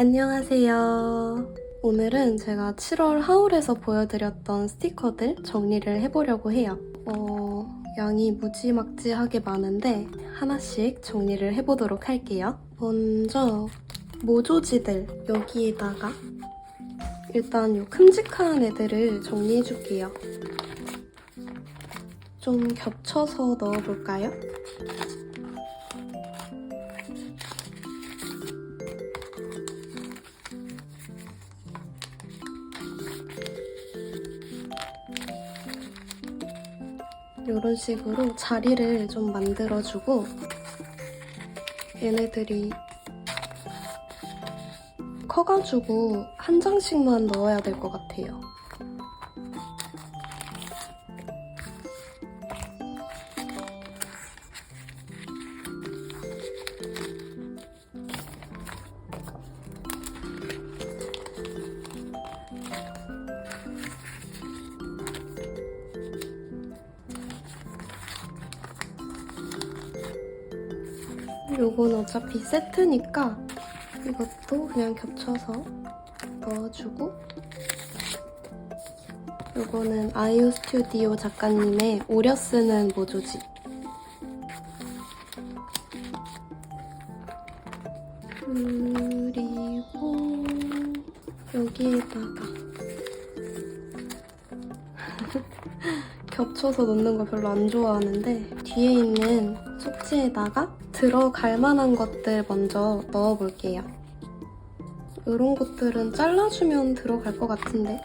안녕하세요. 오늘은 제가 7월 하울에서 보여드렸던 스티커들 정리를 해보려고 해요. 어, 양이 무지막지하게 많은데 하나씩 정리를 해보도록 할게요. 먼저 모조지들 여기에다가 일단 이 큼직한 애들을 정리해줄게요. 좀 겹쳐서 넣어볼까요? 이런 식으로 자리를 좀 만들어주고 얘네들이 커가지고 한 장씩만 넣어야 될 것 같아요. 어차피 세트니까 이것도 그냥 겹쳐서 넣어주고 요거는 아이오 스튜디오 작가님의 오려 쓰는 모조지. 그리고 여기에다가 겹쳐서 넣는 거 별로 안 좋아하는데 뒤에 있는 속지에다가 들어갈 만한 것들 먼저 넣어볼게요. 이런 것들은 잘라주면 들어갈 것 같은데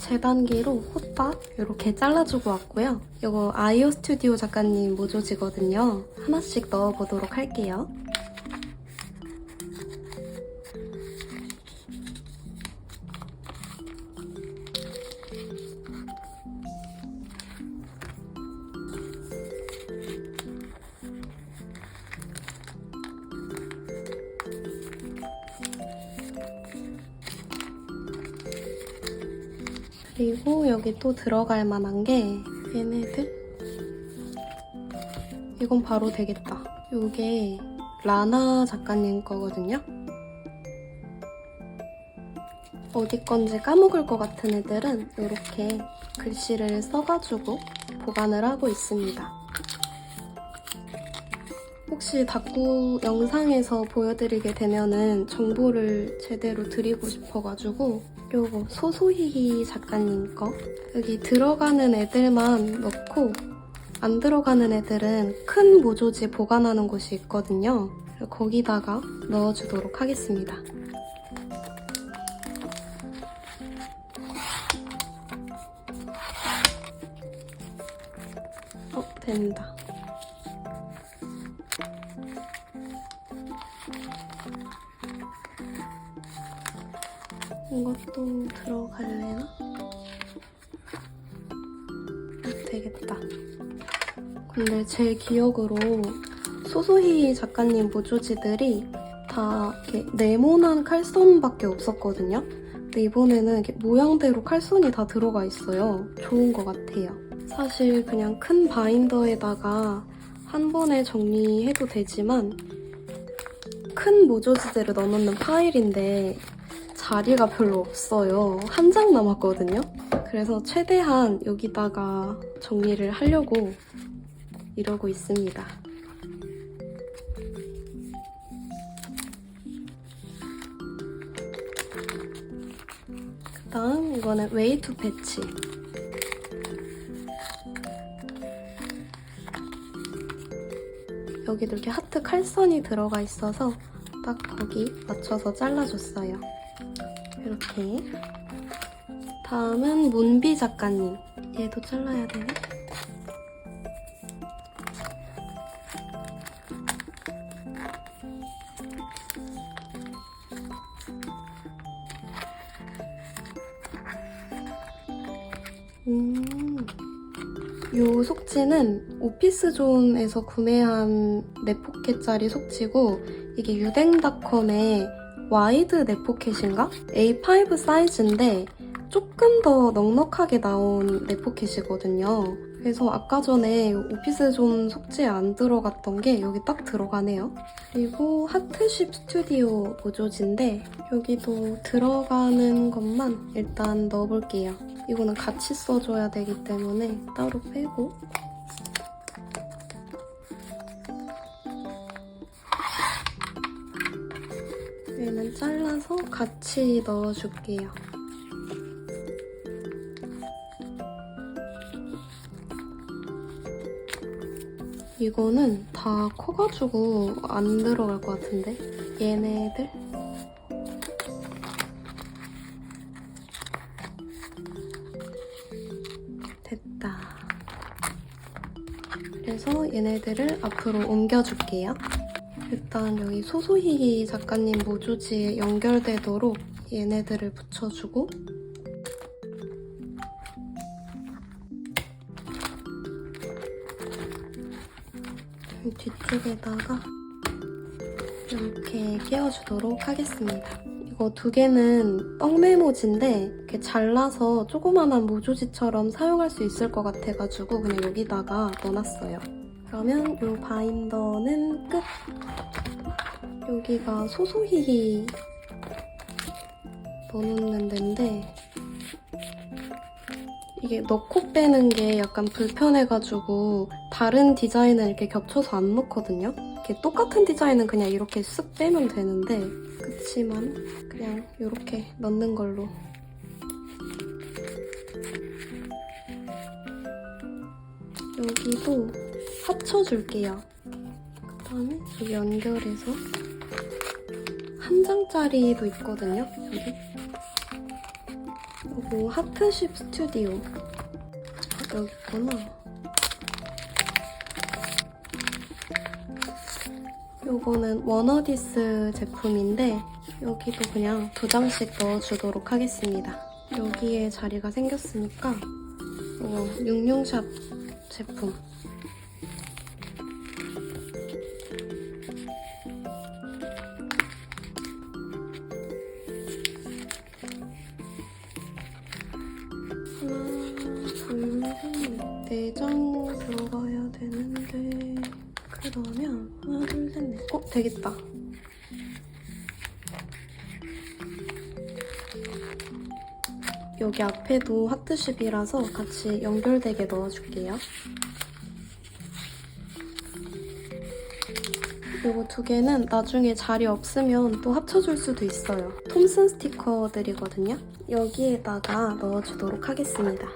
재단기로 호딱 이렇게 잘라주고 왔고요. 이거 아이오 스튜디오 작가님 모조지거든요. 하나씩 넣어보도록 할게요. 그리고 여기 또 들어갈 만한 게 얘네들? 이건 바로 되겠다. 이게 라나 작가님 거거든요? 어디 건지 까먹을 것 같은 애들은 이렇게 글씨를 써가지고 보관을 하고 있습니다 혹시 다꾸 영상에서 보여드리게 되면은 정보를 제대로 드리고 싶어가지고 요거 소소히히 작가님 거 여기 들어가는 애들만 넣고 안 들어가는 애들은 큰 모조지 보관하는 곳이 있거든요. 거기다가 넣어주도록 하겠습니다. 어, 된다. 이것도 들어갈래나? 어, 되겠다. 근데 제 기억으로 소소히 작가님 모조지들이 다 이렇게 네모난 칼선밖에 없었거든요. 근데 이번에는 모양대로 칼선이 다 들어가 있어요. 좋은 것 같아요. 사실 그냥 큰 바인더에다가 한 번에 정리해도 되지만 큰 모조지들을 넣어놓는 파일인데 자리가 별로 없어요. 한 장 남았거든요. 그래서 최대한 여기다가 정리를 하려고 이러고 있습니다. 그 다음 이거는 웨이투 패치. 여기도 이렇게 하트 칼선이 들어가 있어서 딱 거기 맞춰서 잘라줬어요. 이렇게. 다음은 문비 작가님. 얘도 잘라야 되네 음, 요 속지는 오피스존에서 구매한 네포켓짜리 속지고 이게 유댕닷컴의 와이드 네포켓인가? A5 사이즈인데 조금 더 넉넉하게 나온 네포켓이거든요. 그래서 아까 전에 오피스 존 속지에 안 들어갔던 게 여기 딱 들어가네요. 그리고 하트쉽 스튜디오 보조지인데 여기도 들어가는 것만 일단 넣어볼게요. 이거는 같이 써줘야 되기 때문에 따로 빼고 얘는 잘라서 같이 넣어줄게요. 이거는 다 커가지고 안 들어갈 것 같은데? 얘네들? 됐다. 그래서 얘네들을 앞으로 옮겨줄게요 일단 여기 소소희 작가님 모조지에 연결되도록 얘네들을 붙여주고 뒤쪽에다가 이렇게 끼워주도록 하겠습니다. 이거 두 개는 떡메모지인데 이렇게 잘라서 조그만한 모조지처럼 사용할 수 있을 것 같아가지고 그냥 여기다가 넣어놨어요. 그러면 이 바인더는 끝! 여기가 소소히 넣어놓는 데인데 이게 넣고 빼는 게 약간 불편해가지고 다른 디자인은 이렇게 겹쳐서 안 넣거든요. 이렇게 똑같은 디자인은 그냥 이렇게 쓱 빼면 되는데 그치만 그냥 이렇게 넣는 걸로 여기도 합쳐줄게요. 그 다음에 여기 연결해서 한 장짜리도 있거든요. 여기. 그리고 하트쉽 스튜디오. 아, 여기 있구나. 요거는 워너디스 제품인데 여기도 그냥 두 장씩 넣어주도록 하겠습니다. 여기에 자리가 생겼으니까 이거 융융샵 제품 여기 앞에도 하트쉽이라서 같이 연결되게 넣어줄게요. 요거 두 개는 나중에 자리 없으면 또 합쳐줄 수도 있어요. 톰슨 스티커들이거든요. 여기에다가 넣어주도록 하겠습니다.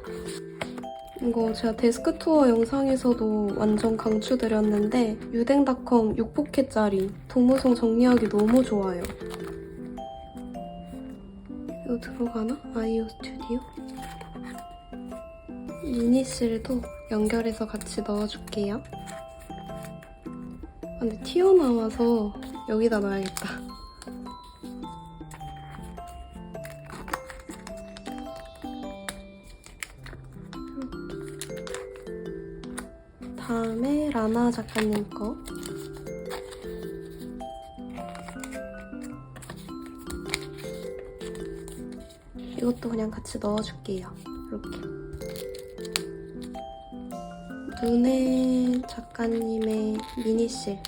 이거 제가 데스크 투어 영상에서도 완전 강추드렸는데 유댕닷컴 6포켓짜리 도무송 정리하기 너무 좋아요. 이거 들어가나? 아이오 스튜디오? 미니실도 연결해서 같이 넣어줄게요. 아, 근데 튀어나와서 여기다 놔야겠다. 다음에 라나 작가님 거. 이것도 그냥 같이 넣어줄게요. 이렇게. 눈의 작가님의 미니실.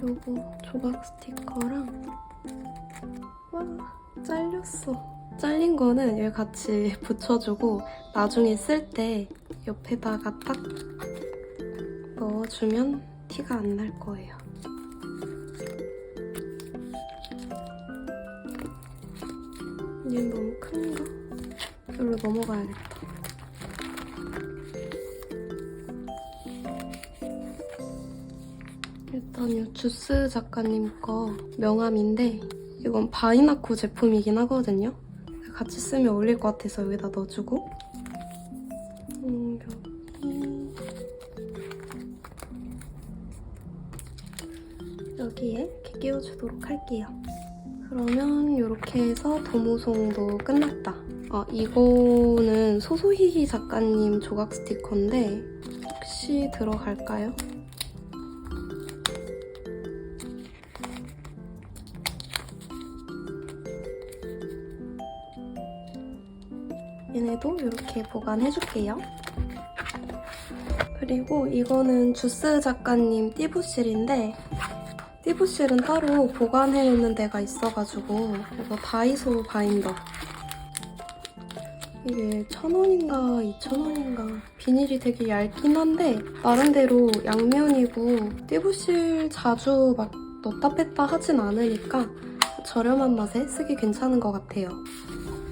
요거 조각 스티커랑 와 잘렸어. 잘린 거는 여기 같이 붙여주고 나중에 쓸 때 옆에다가 딱 넣어주면 티가 안 날 거예요. 얘는 너무 큰가? 여기로 넘어가야겠다. 일단 이 주스 작가님 거 명함인데 이건 바이나코 제품이긴 하거든요. 같이 쓰면 어울릴 것 같아서 여기다 넣어주고 음, 여기 여기에 이렇게 끼워주도록 할게요. 그러면 이렇게 해서 도무송도 끝났다. 아, 이거는 소소히히 작가님 조각 스티커인데 혹시 들어갈까요? 얘네도 이렇게 보관해줄게요. 그리고 이거는 주스 작가님 띠부실인데 띠부실은 따로 보관해놓는 데가 있어가지고 이거 다이소 바인더 이게 천 원인가 이천 원인가 비닐이 되게 얇긴 한데 나름대로 양면이고 띠부실 자주 막 넣다 뺐다 하진 않으니까 저렴한 맛에 쓰기 괜찮은 것 같아요.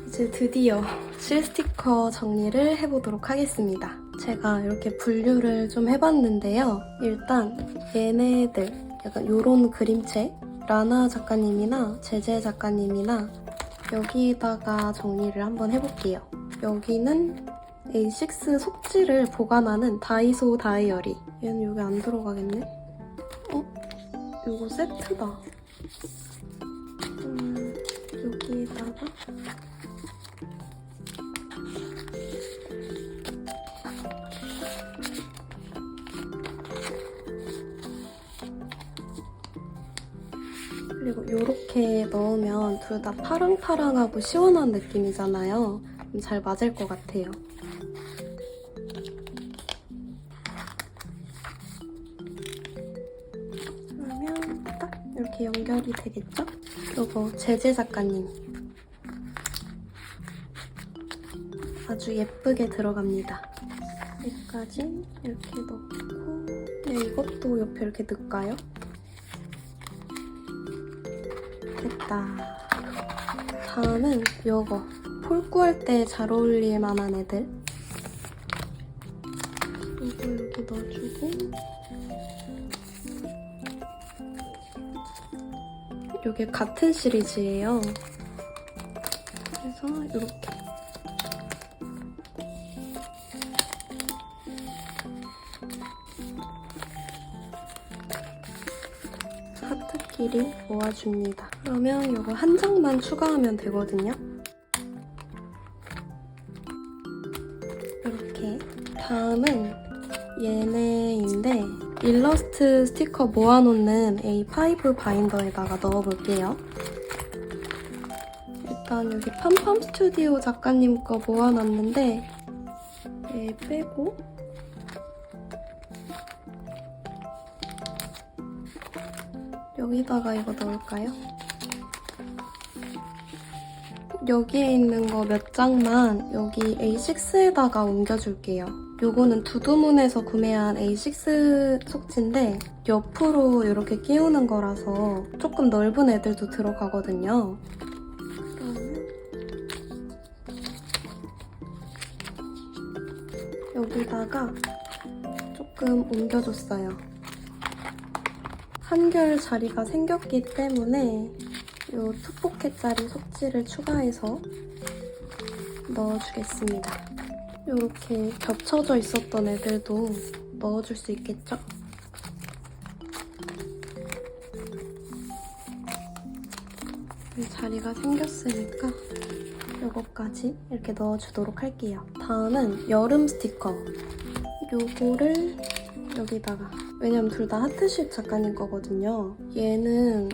이제 드디어 실 스티커 정리를 해보도록 하겠습니다. 제가 이렇게 분류를 좀 해봤는데요. 일단 얘네들 약간 요런 그림체 라나 작가님이나 제제 작가님이나 여기다가 정리를 한번 해볼게요. 여기는 A6 속지를 보관하는 다이소 다이어리. 얘는 여기 안 들어가겠네? 어? 이거 세트다. 음, 여기다가 이렇게 넣으면 둘 다 파랑파랑하고 시원한 느낌이잖아요. 잘 맞을 것 같아요. 그러면 딱 이렇게 연결이 되겠죠? 그리고 제재 작가님 아주 예쁘게 들어갑니다. 여기까지 이렇게 넣고 네, 이것도 옆에 이렇게 넣을까요? 됐다. 다음은 요거. 폴꾸할 때 잘 어울릴 만한 애들. 요거 여기 넣어주고. 요게 같은 시리즈예요. 그래서 이렇게. 끼리 모아줍니다. 그러면 이거 한 장만 추가하면 되거든요. 이렇게. 다음은 얘네인데 일러스트 스티커 모아놓는 A5 바인더에다가 넣어볼게요. 일단 여기 팜팜 스튜디오 작가님 거 모아놨는데 얘 빼고 여기다가 이거 넣을까요? 여기에 있는 거 몇 장만 여기 A6에다가 옮겨줄게요. 요거는 두두문에서 구매한 A6 속지인데 옆으로 이렇게 끼우는 거라서 조금 넓은 애들도 들어가거든요. 그러면 여기다가 조금 옮겨줬어요. 한결 자리가 생겼기 때문에 이 투포켓짜리 속지를 추가해서 넣어주겠습니다. 이렇게 겹쳐져 있었던 애들도 넣어줄 수 있겠죠? 자리가 생겼으니까 이것까지 이렇게 넣어주도록 할게요. 다음은 여름 스티커. 요거를 여기다가 왜냐면 둘 다 하트쉽 작가님 거거든요. 얘는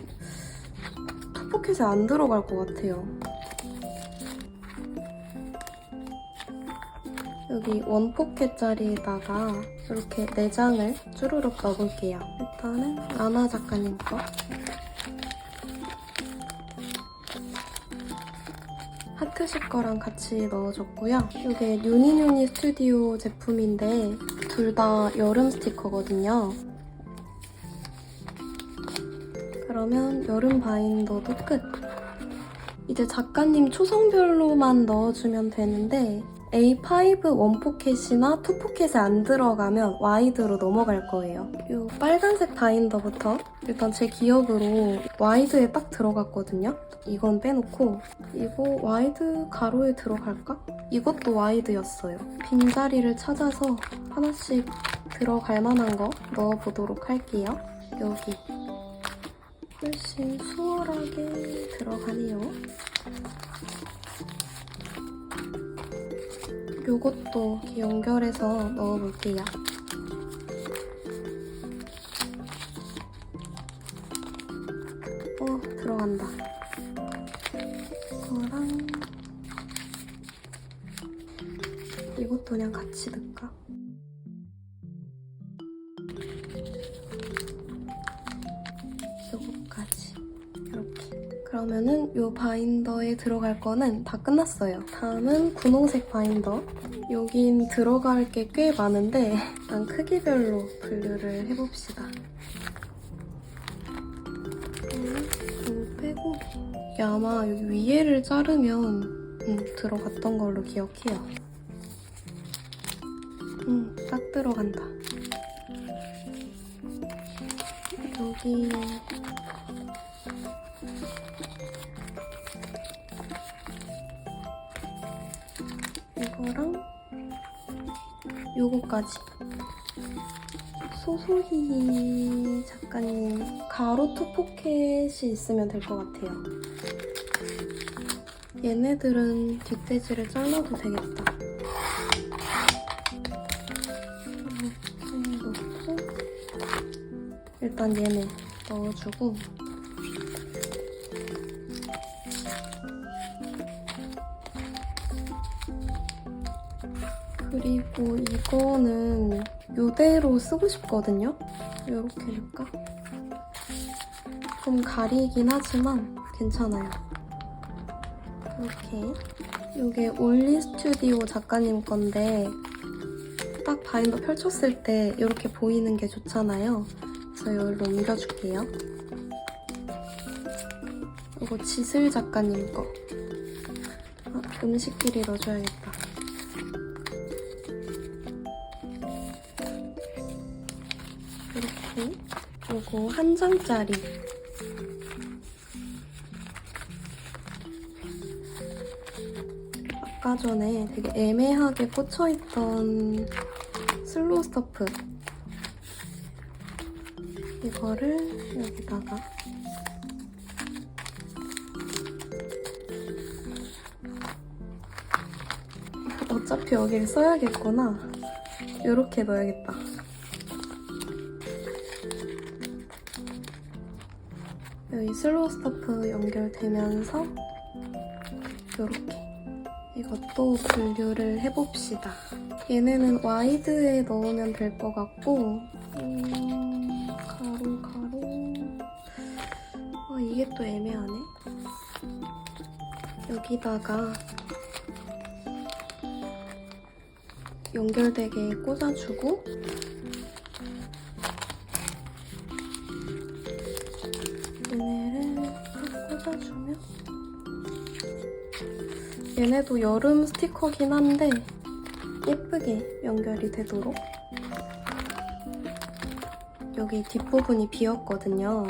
투포켓에 안 들어갈 것 같아요. 여기 원포켓짜리에다가 이렇게 4장을 쭈루룩 넣어볼게요. 일단은 아나 작가님 거. 하트식 거랑 같이 넣어줬고요. 이게 뉴니뉴니 스튜디오 제품인데 둘 다 여름 스티커거든요. 그러면 여름 바인더도 끝. 이제 작가님 초성별로만 넣어주면 되는데 A5 원포켓이나 투포켓에 안 들어가면 와이드로 넘어갈 거예요. 이 빨간색 바인더부터 일단 제 기억으로 와이드에 딱 들어갔거든요. 이건 빼놓고 이거 와이드 가로에 들어갈까? 이것도 와이드였어요. 빈자리를 찾아서 하나씩 들어갈 만한 거 넣어보도록 할게요. 여기 훨씬 수월하게 들어가네요. 요것도 이렇게 연결해서 넣어볼게요. 어, 들어간다. 그러면은 요 바인더에 들어갈 거는 다 끝났어요. 다음은 분홍색 바인더. 여긴 들어갈 게 꽤 많은데 일단 크기별로 분류를 해봅시다. 음, 이거 빼고. 이게 아마 여기 위에를 자르면 음, 들어갔던 걸로 기억해요. 음, 딱 들어간다. 여기 요거까지. 소소히 작가님 가로 투 포켓이 있으면 될 것 같아요. 얘네들은 뒷돼지를 잘라도 되겠다. 넣고 일단 얘네 넣어주고 그리고 이거는 이대로 쓰고 싶거든요. 이렇게 해줄까? 좀 가리긴 하지만 괜찮아요. 이렇게. 이게 올리 스튜디오 작가님 건데 딱 바인더 펼쳤을 때 이렇게 보이는 게 좋잖아요. 그래서 여기로 옮겨줄게요. 이거 지슬 작가님 거. 아, 음식끼리 넣어줘야겠다. 요거 한 장짜리. 아까 전에 되게 애매하게 꽂혀있던 슬로우 스토프. 이거를 여기다가 어차피 여기를 써야겠구나. 이렇게 넣어야겠다 여기 슬로우 스토프 연결되면서 이렇게 이것도 분류를 해봅시다. 얘네는 와이드에 넣으면 될 것 같고 음, 가로 가로 아 이게 또 애매하네. 여기다가 연결되게 꽂아주고 얘네도 여름 스티커긴 한데 예쁘게 연결이 되도록 여기 뒷부분이 비었거든요.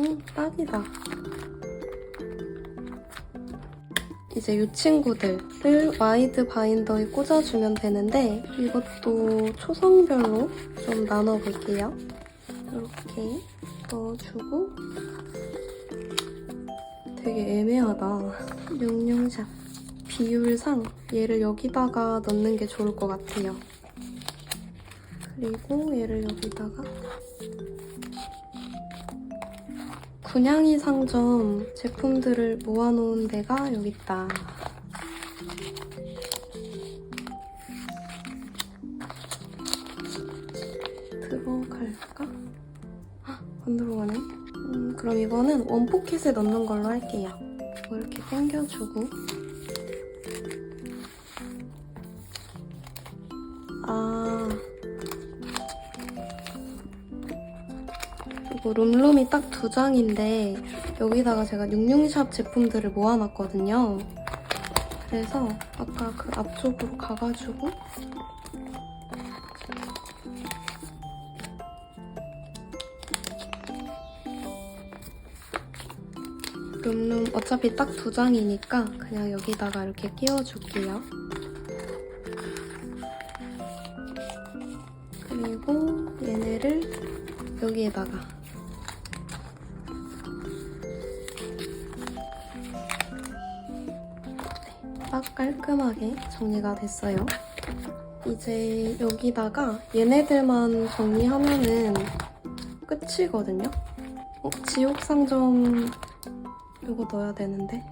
음, 딱이다. 이제 이 친구들을 와이드 바인더에 꽂아주면 되는데 이것도 초성별로 좀 나눠볼게요. 이렇게 넣어주고 되게 애매하다. 용용샵 비율상 얘를 여기다가 넣는 게 좋을 것 같아요. 그리고 얘를 여기다가 군양이 상점 제품들을 모아놓은 데가 여기 있다. 들어갈까? 헉, 안 들어가네. 음, 그럼 이거는 원 포켓에 넣는 걸로 할게요. 뭐 이렇게 당겨주고. 룸룸이 딱 두 장인데 여기다가 제가 육육샵 제품들을 모아놨거든요. 그래서 아까 그 앞쪽으로 가가지고 룸룸 어차피 딱 두 장이니까 그냥 여기다가 이렇게 끼워줄게요. 그리고 얘네를 여기에다가 딱 깔끔하게 정리가 됐어요. 이제 여기다가 얘네들만 정리하면은 끝이거든요? 어, 지옥상점 이거 넣어야 되는데.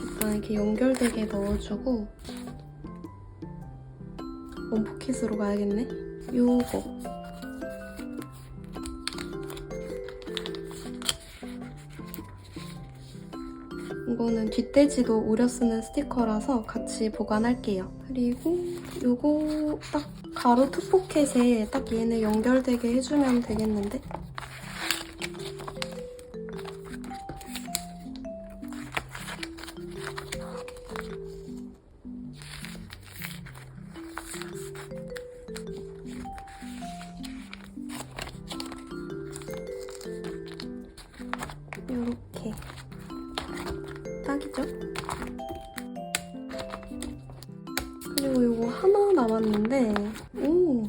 일단 이렇게 연결되게 넣어주고 원포켓으로 가야겠네. 요거. 이거는 뒷돼지도 오려 쓰는 스티커라서 같이 보관할게요. 그리고 요거 딱 가로 투포켓에 딱 얘네 연결되게 해주면 되겠는데? 남았는데 오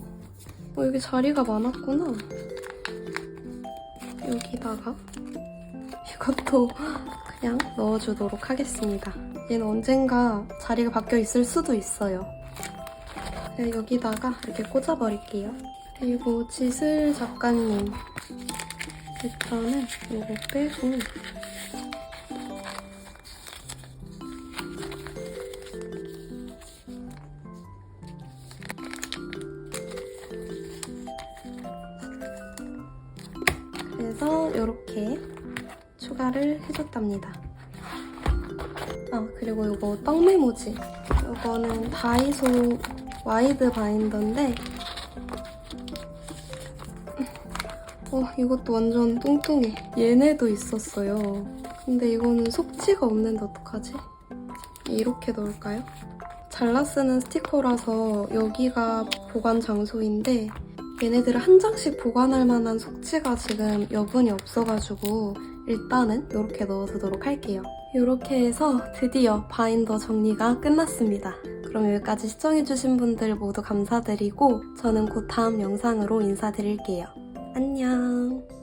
어, 여기 자리가 많았구나. 여기다가 이것도 그냥 넣어주도록 하겠습니다. 얘는 언젠가 자리가 바뀌어 있을 수도 있어요. 그냥 여기다가 이렇게 꽂아버릴게요. 그리고 지슬 작가님. 일단은 이거 빼고 해줬답니다. 아 그리고 이거 떡메모지 이거는 다이소 와이드 바인더인데 어 이것도 완전 뚱뚱해 얘네도 있었어요 근데 이거는 속지가 없는데 어떡하지? 이렇게 넣을까요? 잘라 쓰는 스티커라서 여기가 보관 장소인데 얘네들을 한 장씩 보관할 만한 속지가 지금 여분이 없어가지고 일단은 이렇게 넣어두도록 할게요. 이렇게 해서 드디어 바인더 정리가 끝났습니다. 그럼 여기까지 시청해주신 분들 모두 감사드리고 저는 곧 다음 영상으로 인사드릴게요. 안녕.